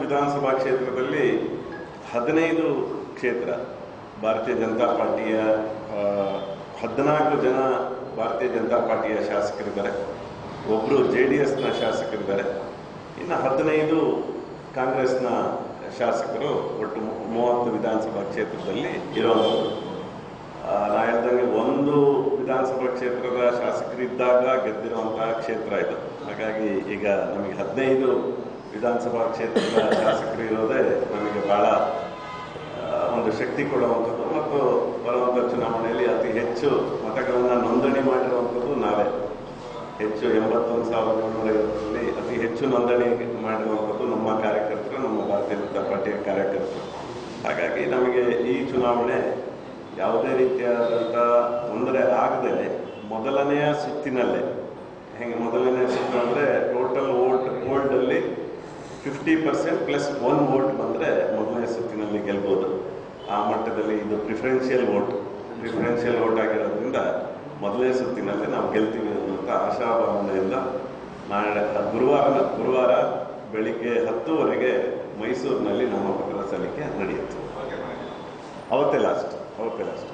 ವಿಧಾನಸಭಾ ಕ್ಷೇತ್ರದಲ್ಲಿ ಹದಿನೈದು ಕ್ಷೇತ್ರ ಭಾರತೀಯ ಜನತಾ ಪಾರ್ಟಿಯ ಹದಿನಾಲ್ಕು ಜನ ಭಾರತೀಯ ಜನತಾ ಪಾರ್ಟಿಯ ಶಾಸಕರಿದ್ದಾರೆ. ಒಬ್ಬರು ಜೆ ಡಿ ಎಸ್ನ ಶಾಸಕರಿದ್ದಾರೆ. ಇನ್ನು ಹದಿನೈದು ಕಾಂಗ್ರೆಸ್ನ ಶಾಸಕರು ಒಟ್ಟು ಮೂವತ್ತು ವಿಧಾನಸಭಾ ಕ್ಷೇತ್ರದಲ್ಲಿ ಆ, ನಾ ಹೇಳ್ದಂಗೆ ಒಂದು ವಿಧಾನಸಭಾ ಕ್ಷೇತ್ರದ ಶಾಸಕರಿದ್ದಾಗ ಗೆದ್ದಿರುವಂತಹ ಕ್ಷೇತ್ರ ಇದು. ಹಾಗಾಗಿ ಈಗ ನಮಗೆ ಹದಿನೈದು ವಿಧಾನಸಭಾ ಕ್ಷೇತ್ರದ ಶಾಸಕರು ಇರೋದೇ ನಮಗೆ ಬಹಳ ಒಂದು ಶಕ್ತಿ ಕೊಡುವಂಥದ್ದು ಮತ್ತು ಬರುವಂಥ ಚುನಾವಣೆಯಲ್ಲಿ ಅತಿ ಹೆಚ್ಚು ಮತಗಳನ್ನು ನೋಂದಣಿ ಮಾಡಿರುವಂಥದ್ದು ನಾವೇ. ಹೆಚ್ಚು ಎಂಬತ್ತೊಂದು ಸಾವಿರದ ಏಳ್ನೂರ ಐವತ್ತರಲ್ಲಿ ಅತಿ ಹೆಚ್ಚು ನೋಂದಣಿ ಮಾಡಿರುವಂಥದ್ದು ನಮ್ಮ ಕಾರ್ಯಕರ್ತರು, ನಮ್ಮ ಭಾರತೀಯ ಜನತಾ ಪಾರ್ಟಿಯ ಕಾರ್ಯಕರ್ತರು. ಹಾಗಾಗಿ ನಮಗೆ ಈ ಚುನಾವಣೆ ಯಾವುದೇ ರೀತಿಯಾದಂಥ ತೊಂದರೆ ಆಗದೇ ಮೊದಲನೆಯ ಸುತ್ತಿನಲ್ಲೇ fifty percent plus one vote ಬಂದರೆ ಮೊದಲನೇ ಸುತ್ತಿನಲ್ಲಿ ಗೆಲ್ಬೋದು. ಆ ಮಟ್ಟದಲ್ಲಿ ಇದು ಪ್ರಿಫರೆನ್ಷಿಯಲ್ ವೋಟ್ ಪ್ರಿಫರೆನ್ಷಿಯಲ್ ವೋಟ್ ಆಗಿರೋದ್ರಿಂದ ಮೊದಲನೇ ಸುತ್ತಿನಲ್ಲಿ ನಾವು ಗೆಲ್ತೀವಿ ಅನ್ನುವಂಥ ಆಶಾಭಾವನೆಯಿಂದ ನಾಳೆ ಗುರುವಾರ ಗುರುವಾರ ಬೆಳಿಗ್ಗೆ ಹತ್ತುವರೆಗೆ ಮೈಸೂರಿನಲ್ಲಿ ನಾಮಪತ್ರ ಸಲ್ಲಿಕೆ ನಡೆಯುತ್ತೆ. ಅವತ್ತೇ ಲಾಸ್ಟ್ ಅವತ್ತೇ ಲಾಸ್ಟ್